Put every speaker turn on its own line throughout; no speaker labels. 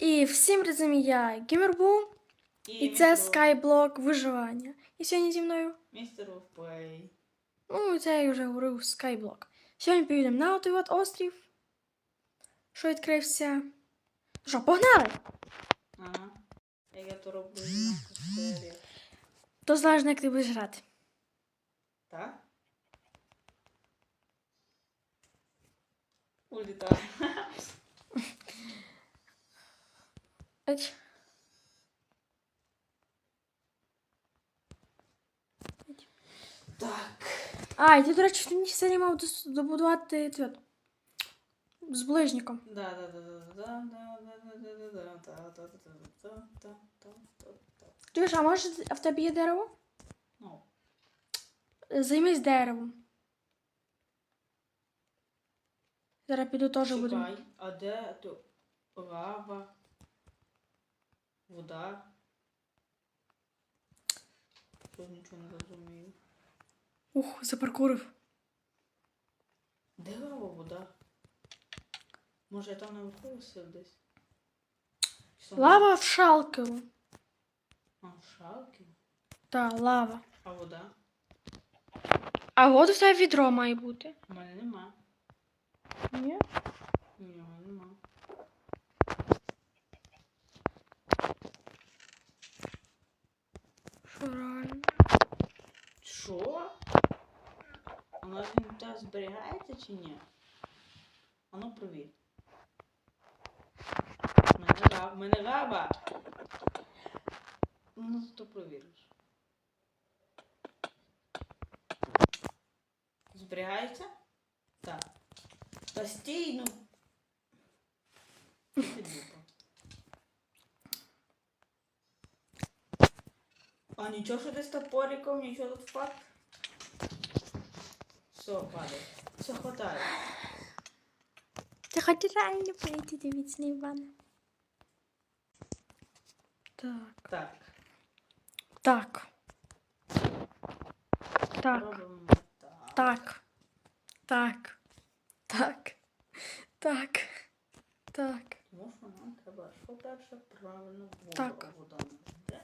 І всім разом я Гімербум, і це Skyblock виживання. І сьогодні зі мною,
Містер Офплей.
ну це я вже говорив Skyblock. Сьогодні поїдемо на той от острів, що відкрився. Що, погнали?
Ага. Як я то роблю на.
То залежно, як ти будеш грати.
Так? Улітаю.
Aç.
Так.
А, я ти, до речі, в тій серії мав добудувати цвет. З
да, да.
а може а в тебе є дерево?
Ну.
Займись деревом. Зараз піду теж
будемо. А де то лава? Вода? Тут нічого не розумію.
Ух, запаркурив.
Де лава вода? Може я там не виходився десь? Там-
Лава в шалкиву.
А, в шалки?
Та, лава.
А вода?
А от у тебе відро має бути.
У мене нема.
Ні?
Нього нема. Але він у тебе зберігається чи ні? А ну провір. Мене раба, мене раба. Ну, ну то провіриш. Зберігається? Так. Постійно. Ну. А нічого що з топориком, нічого тут факт. Все, падає. Все хватає.
Ти хоч реально прийти дивіться на Івана. Так.
Так.
Так. Так.
Робимо так.
Так. Так. Так. Так. Так.
Тому що нам треба, що перше правильно воду.
Так.
А вода у нас де?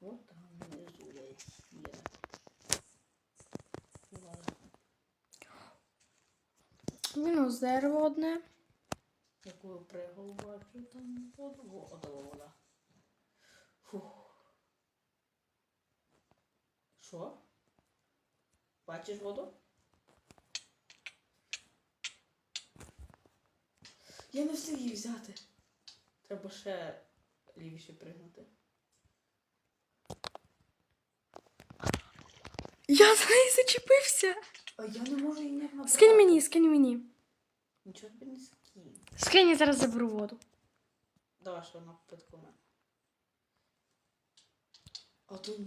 От там внизу десь є.
Мінус дерево одне.
Яку я бачу, там воду. Вода, вода. Фух. Що? Бачиш воду? Я не встиг її взяти. Треба ще лівіше пригнути.
Я за неї зачепився.
А я не можу її ніяк набрати.
Скинь мені, скинь мені.
Нічого тобі не скину.
Скинь, я зараз заберу воду.
Давай, що вона питку мене. А тут,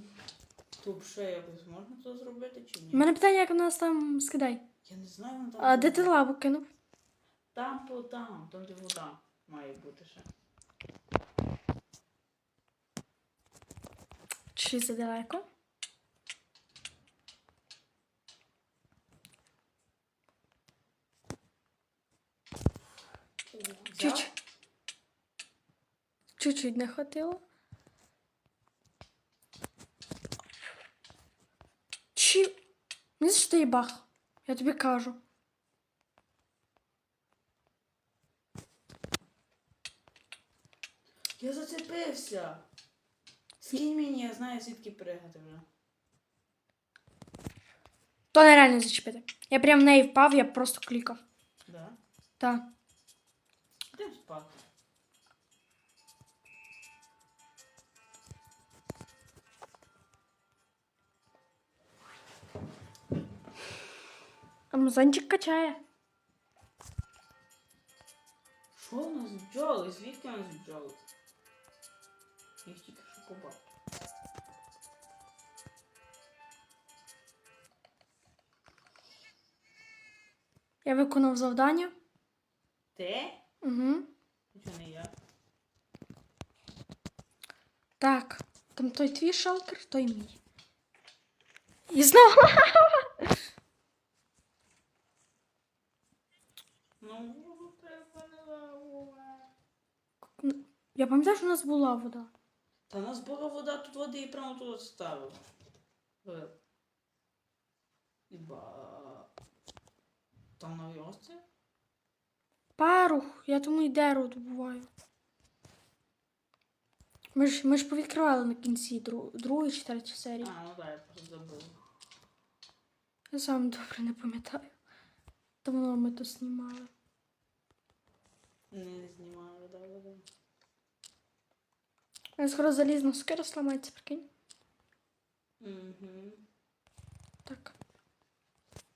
тут ще якось можна це зробити чи ні?
У мене питання, як у нас там скидай.
Я не знаю, вона там.
А де ти лаву кинув?
Там, по там, там де вода має бути ще.
Чи це далеко?
Взяв?
Чуть. Чуть-чуть не хватило. Чи. Не що ти бах. Я тобі кажу.
Я зацепився. Скинь мені, я знаю, звідки пригати вже.
То нереально зачепити. Я прям в неї впав, я просто клікав.
Да?
Так.
Йдемо спати.
Амазончик качає.
Що у нас бджоли? Звідки у нас бджоли? Їх тільки що побачив.
Я виконав завдання.
Ти?
Угу.
Нічого не я.
Так. Там той твій шалкер, той мій. І знову.
Ну, треба не.
Я пам'ятаю, що у нас була вода.
Та у нас була вода, тут води і прямо тут ставив. Е. Іба. Там нові острів?
Парух, я тому і дерево добуваю. Ми ж, ми ж повідкривали на кінці дру, другої чи третьої серії.
А, ну так, я просто забув.
Я сам добре не пам'ятаю. Давно ми то знімали.
Не знімаю, да.
Я скоро залізна сокира сламається, прикинь.
Угу.
Так.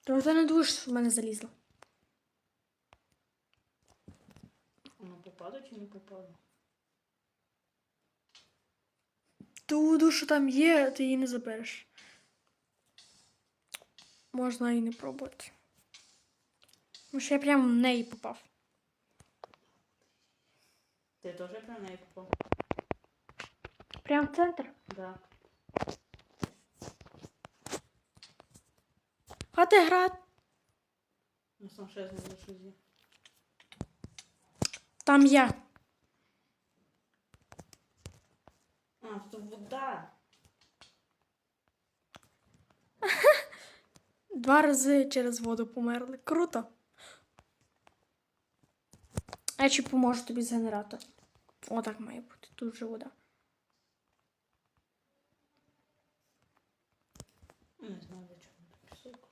Ти не думаєш, що в мене залізло.
Воно попаде чи не попаде?
Ту душу, там є, ти її не забереш. Можна і не пробувати. Тому що я прямо в неї попав.
Ти теж прям неї попав?
Прямо в центр.
Да.
А ти град.
У нас там ще щось є.
Там я.
А, тут вода.
Два рази через воду померли. Круто. А я чи поможу тобі з генератором. Отак має бути. Тут же вода.
Не знаю, для чого тут пісок.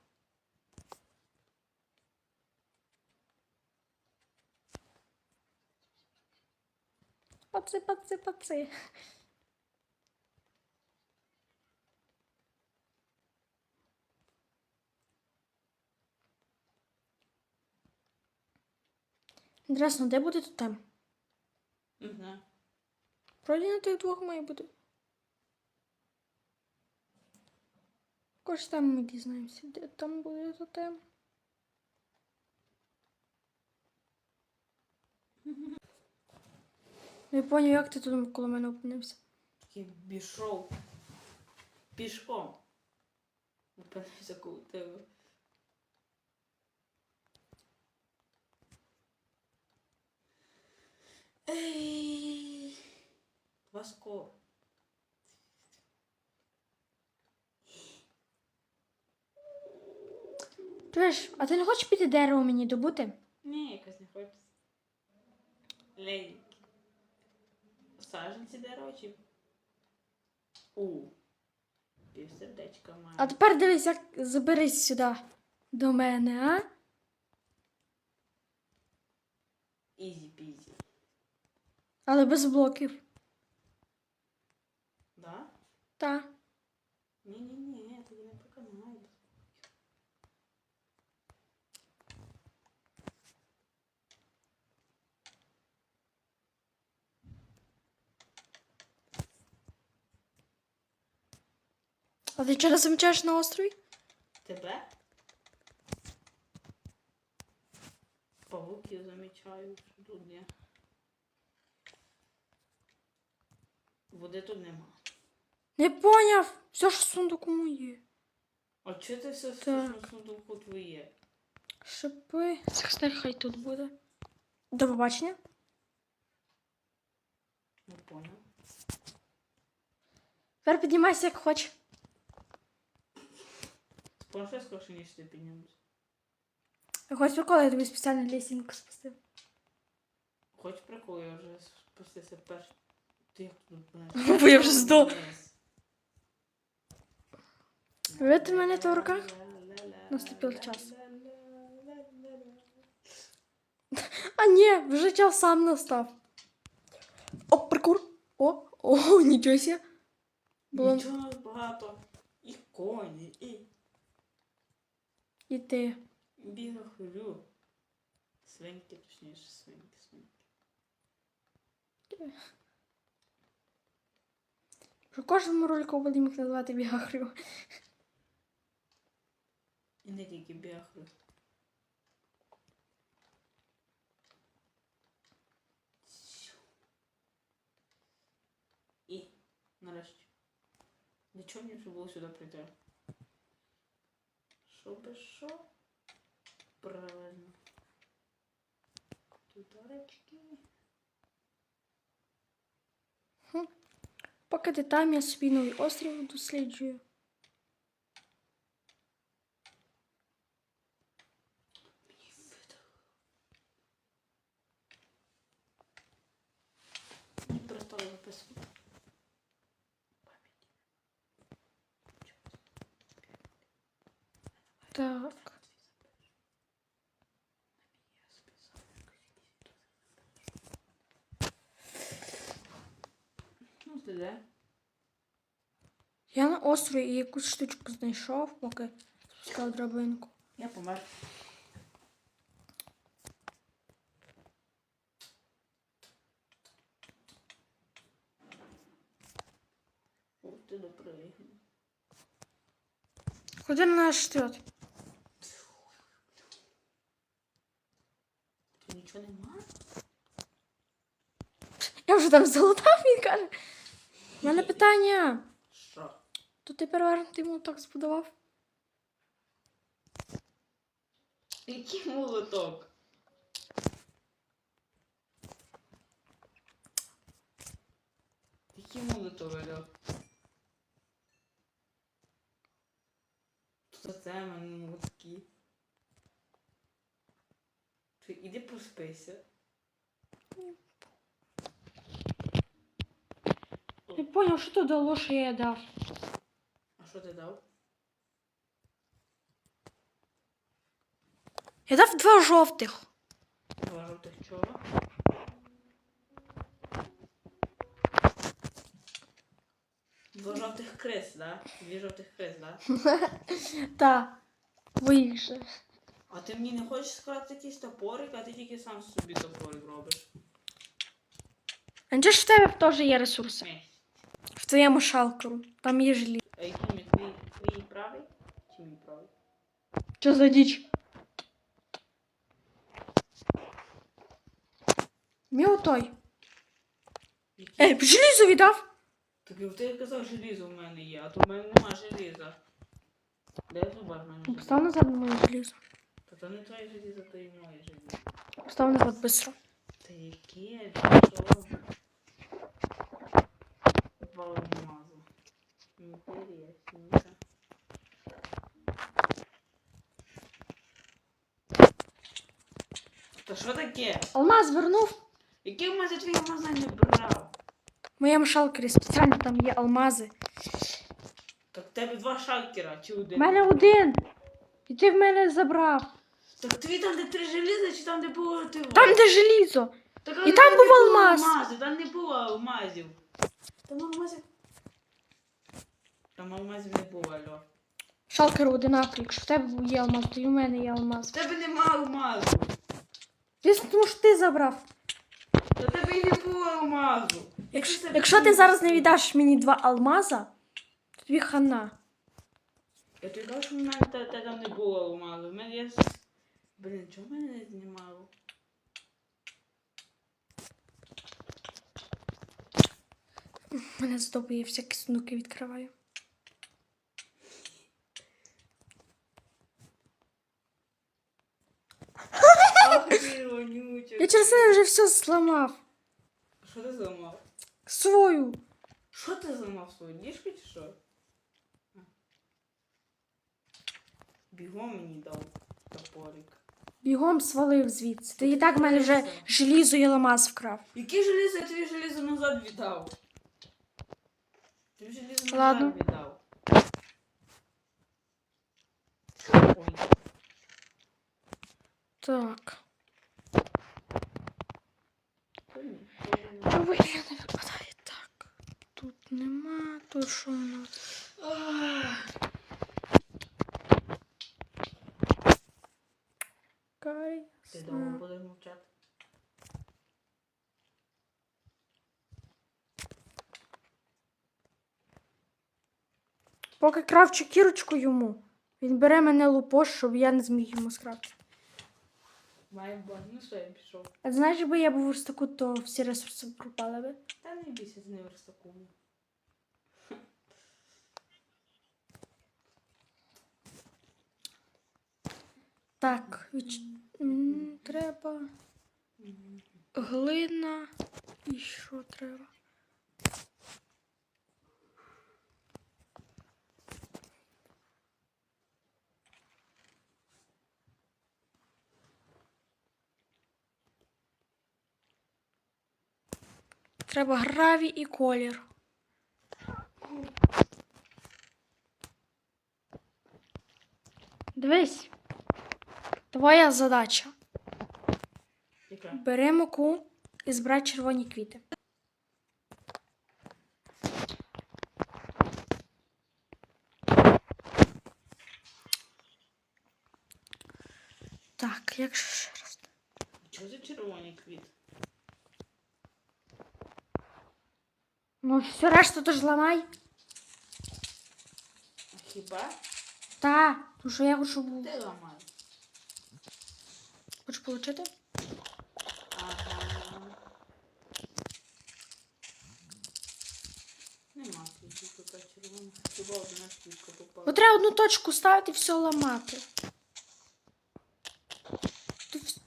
Паци, паци, паци. Інтересно, де буде тотем?
Не знаю.
Вроді на тих двох має бути. Також там ми дізнаємося, де там буде тотем. Не поняв, як ти тут коло мене опинився.
Такий пішов. Пішком. Опинився коло тебе. Ей. Васко.
Чуєш, а ти не хочеш піти дерево мені добути?
Ні, якось не хочеться. Лейки. Саженці чи. У. Півсердечка має.
А тепер дивись, як заберись сюди до мене, а?
Ізі пізі.
Але без блоків.
Да?
Так.
Ні-ні-ні, я тобі не поканаю.
А ти через замічаєш на острові?
Тебе? Павуків замічаю, що тут є. Води тут нема.
Не поняв. Все ж в сундуку моє.
А чого ти все в сундуку твоє?
Шипи. Це хай тут буде. До побачення.
Не поняв.
Тепер піднімайся як хочеш.
Спершу скорше, ніж ти піднімеш.
Хоч прикол, я тобі спеціально лісінку спустив.
Хоч прикол, я вже спустився перший. Ти як тут
Ну, бо я вже здох. Видите мене то в руках? Наступив час. А ні, вже час сам настав. О, прикур. О, о, нічого сі. Було...
Нічого багато. І коні, і
І ти.
біга хвилю. Свиньки, точніше, свиньки, свиньки.
В кожному ролику будемо їх називати бігахрю.
І не тільки біахрю. І нарешті. Для чого мені вже було сюди прийти? Що би що? Правильно. Тут арочки.
Поки ти там, я собі новий острів досліджую.
Мені перестало записувати.
Так.
Ну, ти де?
Я на острові і якусь штучку знайшов, поки спускав драбинку.
Я помер. О, ти допригнув.
Ходи на наш штат.
Тут нічого нема?
Я вже там залутав, він каже. У мене питання. То ти перевернутий молоток збудував?
Який молоток? Який молоток, Альо? Що це мене молотки? Ти іди поспися.
Я поняв, що то дало, що я дав.
Що ти дав?
Я дав два жовтих.
Два жовтих чого? Два жовтих крис, да? Дві жовтих крис, да?
Та. Твоїх.
А ти мені не хочеш сказати якийсь топорик, а ти тільки сам собі топорик робиш.
А ж в тебе теж є ресурси? В твоєму шалкеру. Там є желі.
А твій правий? Чи мій правий?
Що за діч? Мій отой. Ей, желізо віддав.
Тобі ти казав, желізо в мене є, а то в мене нема желіза. Де зуба в мене?
Постав назад моє желізо.
Та то не твоє желізо, то і моє желізо.
Постав назад быстро.
Та яке? Що? Два. Інтересненько. Та що таке?
Алмаз вернув.
Який алмаз я твій алмаз не брав?
В моєму шалкері спеціально там є алмази.
Так в тебе два шалкера, чи
У
один?
мене один. І ти в мене забрав.
Так твій там, де три желіза, чи там, де було ти?
Там, де желізо.
Так,
І
але
там
не
був
було
алмаз.
алмазів, Там не було алмазів. Там алмазів. Там алмазів не було, алло.
Шалкер одинаковий. Якщо в тебе є алмаз, то і в мене є
В
алмаз.
тебе нема алмазу.
Звісно, тому що ти забрав.
Та в тебе і не було алмазу.
Якщо, якщо ти зараз не віддаш мені два алмаза, то тобі хана.
Я тобі кажу, що в мене та, та там не було алмазу. В мене є... с- Блін, чого мене не знімало?
Мене здобує я всякі сундуки відкриваю.
Ах, ти.
Я через це вже все зламав.
Що ти зламав?
Свою.
Що ти зламав свою ліжку чи що? Бігом мені дав топорик.
Бігом свалив звідси. Ти і так в мене вже желізо і алмаз вкрав.
Яке желізо я тобі желізо назад віддав? Тобі желізо назад
Ладно.
віддав. Ой.
Так.
Ой.
Я не випадає. Так. Тут нема, то що у нас? Кай.
Ти довго будеш мовчати?
Поки кравчу кірочку йому, він бере мене лупош, щоб я не зміг йому скрафтити.
Має бути. Ну що, я пішов.
А знаєш, якби я був в верстаку, то всі ресурси пропали би.
Та не бійся, з не верстакую.
Так, відч... треба глина. І що треба? Треба гравій і колір. Дивись. Твоя задача. Бери муку і збирай червоні квіти. Так, якщо ще раз.
Чого за червоний квіт?
Ну, все решту то ж ламай.
А хіба?
Та, тому що я хочу був.
Ти ламай.
Хочеш отримати?
Ага. Нема квітів тут червоних. Хіба одна квітка попала.
Ну треба одну точку ставити і все ламати. Тут вс-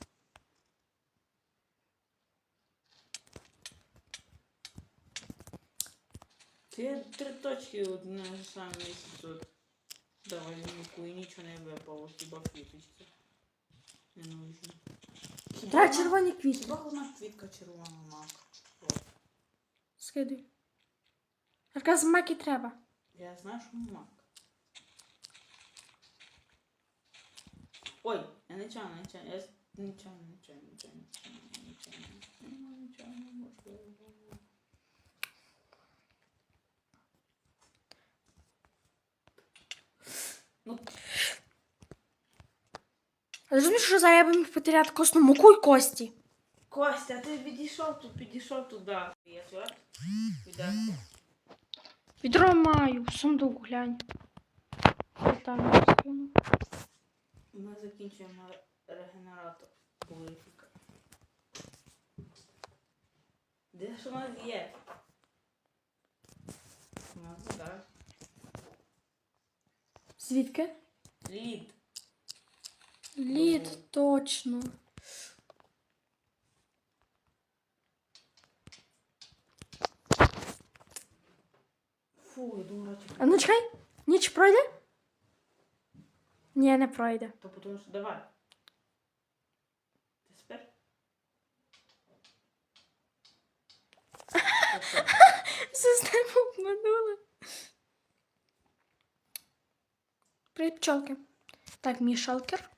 Ти точки одне ж саме місце тут. Давай муку і нічого не випало, хіба квіточки. Не нужно. Одна-
червоні квіти.
Хіба одна квітка червона мак?
Скидуй. Якраз маки треба.
Я знаю, що мак. Ой, я нечайно, нечайно, я с- нечайно, нечайно, нечайно, нечайно, нечайно, нечайно, нечайно, можливо. Ну,
А ти розумієш, що зараз я би міг потеряти косну муку і кості.
Костя, ти підійшов тут, підійшов туди. Я тут. Підемо.
Відро маю, в сундук глянь. Я Там скину.
Ми закінчуємо регенератор. Полифіка. Де ж у нас є? У нас.
Звідки?
Лід.
Лід, точно.
Фу, я думаю, чи...
А ну чекай, ніч пройде? Ні, не пройде.
То потому що давай. Ти спер?
Систему обманула. Привіт, пчолки. Так, мій шалкер.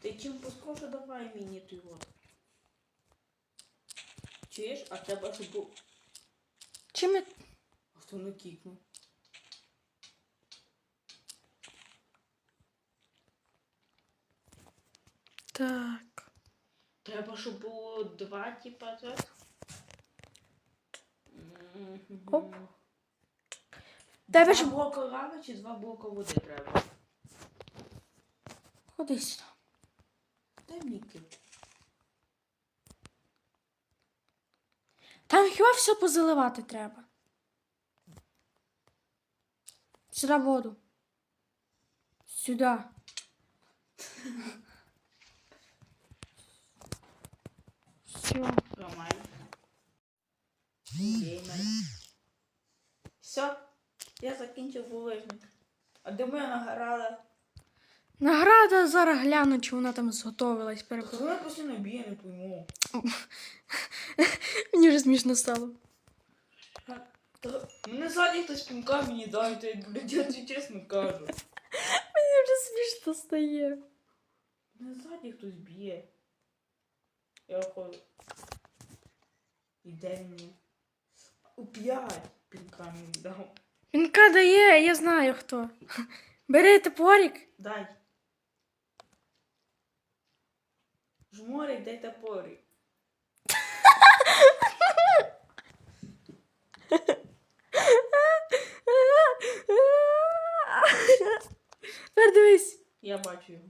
Ти чим поскорше давай мені той от. Чуєш, а треба, щоб був...
Чим я...
А хто не кікнув?
Так.
Треба, щоб було два, типа. Мгм.
Оп. Тебе ж-
Два блока лави чи два блока води треба?
Ходи сюди.
Дай.
Там хіба все позаливати треба. Сюди воду. Сюди. Все.
Геймер. Все, я закінчив булижник. А де моя награда?
Награда зараз гляну, чи вона там зготовилась.
Коли вона постійно б'є, не пойму.
Мені вже смішно стало.
Та Мене ззаді хтось пінка мені я, блядь, я чесно кажу.
Мені вже смішно стає.
Мене ззаді хтось б'є. Я охоту. Іде мені. У п'ять пінка мені дав.
Вінка дає, я знаю хто. Бери топорик.
Дай. Жморик, дай топорик.
Тепер дивись.
Я бачу його.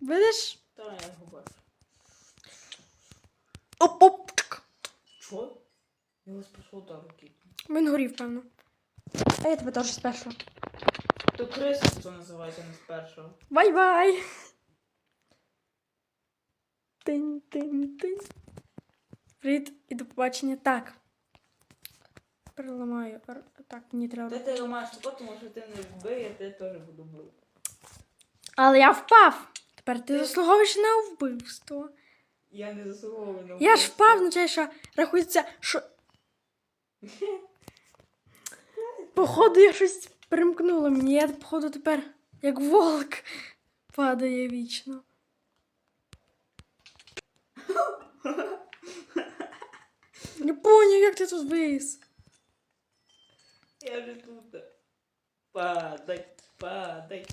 Видиш?
Та я його бачу.
Оп-оп.
Я вас пішов до руки.
Він горів, певно. А я тебе теж спершу.
То криса це називається не з першого.
Бай-бай. Тинь-тинь-тинь. Привіт і до побачення. Так. переламаю. Так, мені треба.
Ти ти ламаєш тако, тому що ти не вбив, я тебе теж буду бив.
Але я впав. Тепер ти заслуговуєш на вбивство.
Я не заслуговую на
Я ж впав, означає, що рахується, що. Походу, я щось примкнуло мені. Я, походу, тепер як волк падає вічно. Не поняв, як ти тут вис.
Я вже тут. Падай, падай.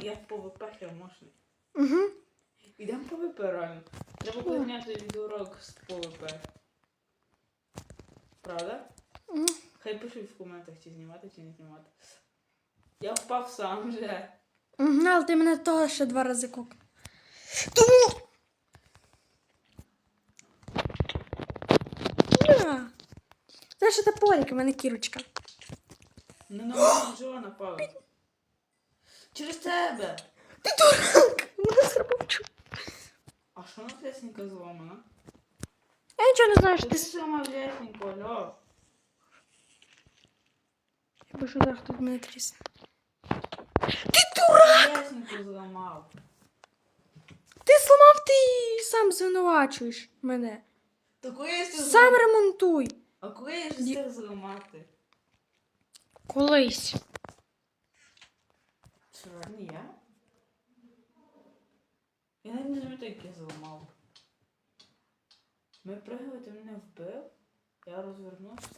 Я в ПВП хермошний.
Угу.
Ідемо ПВП реально. Треба буде зняти відеоурок з ПВП. Правда?
Угу.
Хай пишуть в коментах, чи знімати, чи не знімати. Я впав сам вже.
Угу, але ти мене того ще два рази кок. Тому. Це ще топорик, у мене кірочка.
Не на мене Джо напав. Через тебе.
Ти дурак! Мене зробив чу.
А що на лесенька зломана?
Я нічого не знаю, що
Ти
ти.
сама лесенько, алло.
Я що зараз тут мене трісне.
Лесеньку зламав.
Ти зламав, ти сам звинувачуєш мене.
То коли я це
Сам ремонтуй.
А коли я ж встиг зламати?
Колись.
Не я? Я навіть не замітив, як я зламав. Ми пригали, ти мене вбив, я розвернувся.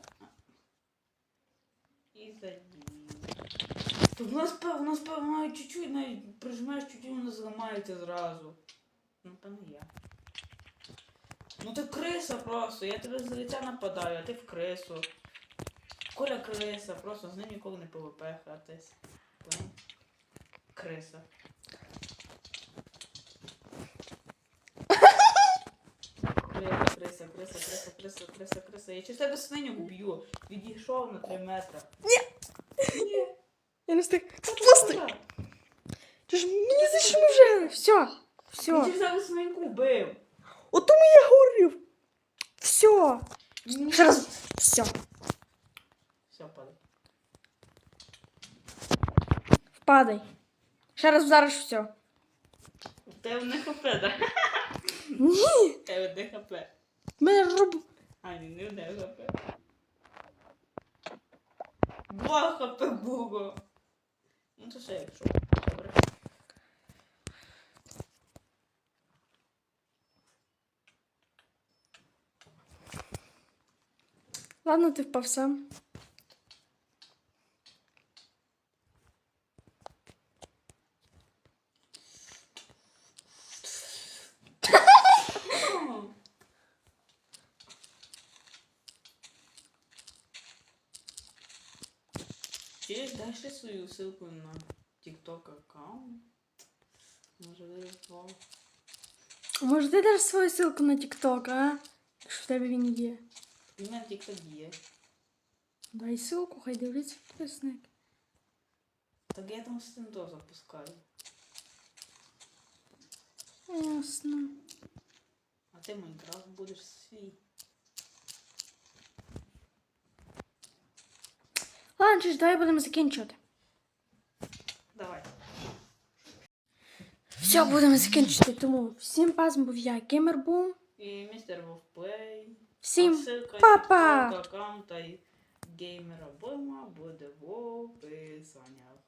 І задів. То в нас пев, в нас пев, навіть чуть-чуть, навіть прижмеш чуть-чуть, воно зламається зразу. Ну, не я. Ну ти криса просто, я тебе з лиця нападаю, а ти в крису. Коля криса, просто з ним ніколи не ПВП хатись. Криса. Криса, криса, криса, криса, криса, криса, криса. Я через тебе свиню б'ю. Відійшов на 3 метри. Ні.
Я не встиг. Пусти! Ти ж мені зачем вже? Все. Все.
через тебе свиньку бив.
От тому я говорив. Все. Ще раз. Все.
Все, падай.
Впадай. Ще раз зараз все.
У тебе не хп, так?
Ні.
У тебе не хп.
Мене роб...
А, ні, не в тебе хп. Два хп було. Ну то ще якщо. Добре.
Ладно, ти впав сам.
дай ще свою ссылку на TikTok аккаунт? Може вирішував.
Може, ти даш свою ссылку на TikTok, а? Якщо в тебе він є.
І в мене TikTok є.
Дай ссылку, хай дивляться підписники.
Так я там стендо запускаю.
Ясно.
А ти Майнкрафт будеш свій.
Ладно, чи ж давай будемо закінчувати.
Давай.
Все, будемо закінчити. Тому всім пазм був я, Геймер Бум.
І містер Вовплей.
Всім папа!
па-па! Аккаунта геймера Бума буде в описаннях.